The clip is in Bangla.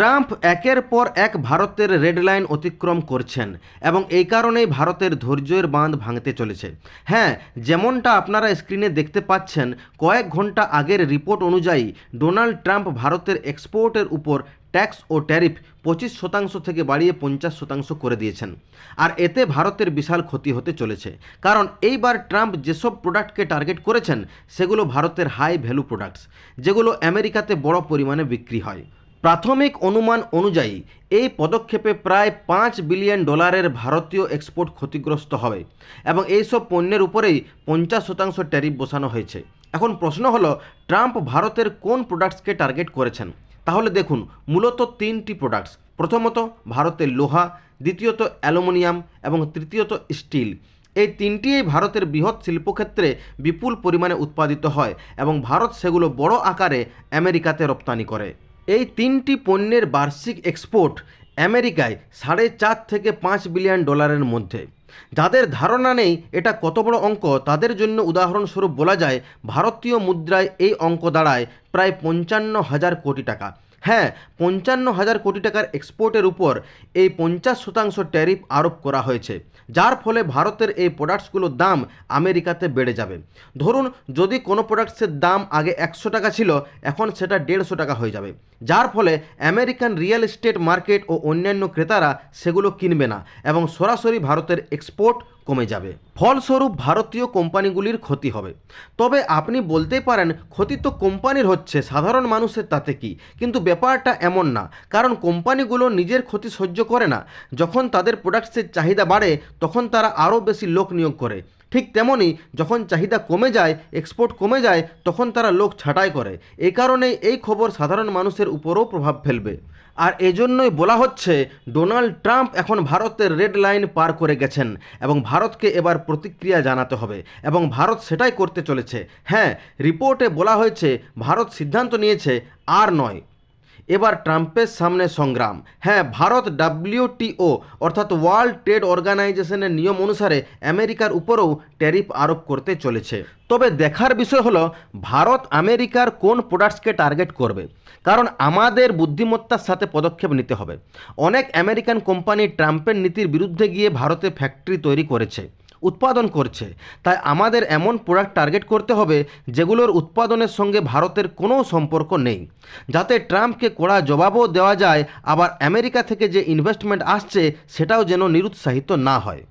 ট্রাম্প একের পর এক ভারতের রেড লাইন অতিক্রম করছেন এবং এই কারণেই ভারতের ধৈর্যের বাঁধ ভাঙতে চলেছে। হ্যাঁ যেমনটা আপনারা স্ক্রিনে দেখতে পাচ্ছেন, কয়েক ঘণ্টা আগের রিপোর্ট অনুযায়ী ডোনাল্ড ট্রাম্প ভারতের এক্সপোর্টের উপর ট্যাক্স ও ট্যারিফ পঁচিশ শতাংশ থেকে বাড়িয়ে পঞ্চাশ শতাংশ করে দিয়েছেন। আর এতে ভারতের বিশাল ক্ষতি হতে চলেছে। কারণ এইবার ট্রাম্প যেসব প্রোডাক্টকে টার্গেট করেছেন, সেগুলো ভারতের হাই ভ্যালু প্রোডাক্টস, যেগুলো আমেরিকাতে বড় পরিমাণে বিক্রি হয়। প্রাথমিক অনুমান অনুযায়ী, এই পদক্ষেপে প্রায় পাঁচ বিলিয়ন ডলারের ভারতীয় এক্সপোর্ট ক্ষতিগ্রস্ত হবে এবং এইসব পণ্যের উপরেই পঞ্চাশ শতাংশ ট্যারিফ বসানো হয়েছে। এখন প্রশ্ন হলো, ট্রাম্প ভারতের কোন প্রোডাক্টসকে টার্গেট করেছেন? তাহলে দেখুন, মূলত তিনটি প্রোডাক্টস। প্রথমত ভারতের লোহা, দ্বিতীয়ত অ্যালুমিনিয়াম এবং তৃতীয়ত স্টিল। এই তিনটিই ভারতের বৃহৎ শিল্পক্ষেত্রে বিপুল পরিমাণে উৎপাদিত হয় এবং ভারত সেগুলো বড় আকারে আমেরিকাতে রপ্তানি করে। এই তিনটি পণ্যের বার্ষিক এক্সপোর্ট আমেরিকায় সাড়ে চার থেকে পাঁচ বিলিয়ন ডলারের মধ্যে। যাদের ধারণা নেই এটা কত বড় অঙ্ক, তাদের জন্য উদাহরণস্বরূপ বলা যায়, ভারতীয় মুদ্রায় এই অঙ্ক দাঁড়ায় প্রায় পঞ্চান্ন হাজার কোটি টাকা। হ্যাঁ পঞ্চান্ন হাজার কোটি টাকার এক্সপোর্টের উপর এই পঞ্চাশ শতাংশ ট্যারিফ আরোপ করা হয়েছে, যার ফলে ভারতের এই প্রোডাক্টসগুলোর দাম আমেরিকাতে বেড়ে যাবে। ধরুন, যদি কোনো প্রোডাক্টসের দাম আগে একশো টাকা ছিল, এখন সেটা দেড়শো টাকা হয়ে যাবে। যার ফলে আমেরিকান রিয়েল এস্টেট মার্কেট ও অন্যান্য ক্রেতারা সেগুলো কিনবে না এবং সরাসরি ভারতের এক্সপোর্ট কমে যাবে। ফলস্বরূপ ভারতীয় কোম্পানিগুলির ক্ষতি হবে। তবে আপনি বলতে পারেন, ক্ষতি তো কোম্পানির হচ্ছে, সাধারণ মানুষের তাতে কি? কিন্তু ব্যাপারটা এমন না, কারণ কোম্পানিগুলো নিজের ক্ষতি সহ্য করে না। যখন তাদের প্রোডাক্টসের চাহিদা বাড়ে, তখন তারা আরও বেশি লোক নিয়োগ করে। ঠিক তেমনই যখন চাহিদা কমে যায় এক্সপোর্ট কমে যায়, তখন তারা লোক ছাঁটাই করে। এ কারণে এই খবর সাধারণ মানুষের উপরও প্রভাব ফেলবে। আর এজন্যই বলা হচ্ছে, ডোনাল্ড ট্রাম্প এখন ভারতের রেড লাইন পার করে গেছেন এবং ভারতকে এবার প্রতিক্রিয়া জানাতে হবে এবং ভারত সেটাই করতে চলেছে। হ্যাঁ রিপোর্টে বলা হয়েছে, ভারত সিদ্ধান্ত নিয়েছে, আর নয়। এবার ট্রাম্পের সামনে সংগ্রাম। হ্যাঁ ভারত ডাব্লিউটিও, অর্থাৎ ওয়ার্ল্ড ট্রেড অর্গানাইজেশনের নিয়ম অনুসারে আমেরিকার উপরেও ট্যারিফ আরোপ করতে চলেছে। তবে দেখার বিষয় হলো, ভারত আমেরিকার কোন প্রোডাক্টসকে টার্গেট করবে? কারণ আমাদের বুদ্ধিমত্তার সাথে পদক্ষেপ নিতে হবে। অনেক আমেরিকান কোম্পানি ট্রাম্পের নীতির বিরুদ্ধে গিয়ে ভারতে ফ্যাক্টরি তৈরি করেছে। উৎপাদন করছে। তাই আমাদের এমন প্রোডাক্ট টার্গেট করতে হবে, যেগুলোর উৎপাদনের সঙ্গে ভারতের কোনো সম্পর্ক নেই। যাতে ট্রাম্পকে কড়া জবাবও দেওয়া যায়, আবার আমেরিকা থেকে যে ইনভেস্টমেন্ট আসছে, সেটাও যেন নিরুৎসাহিত না হয়।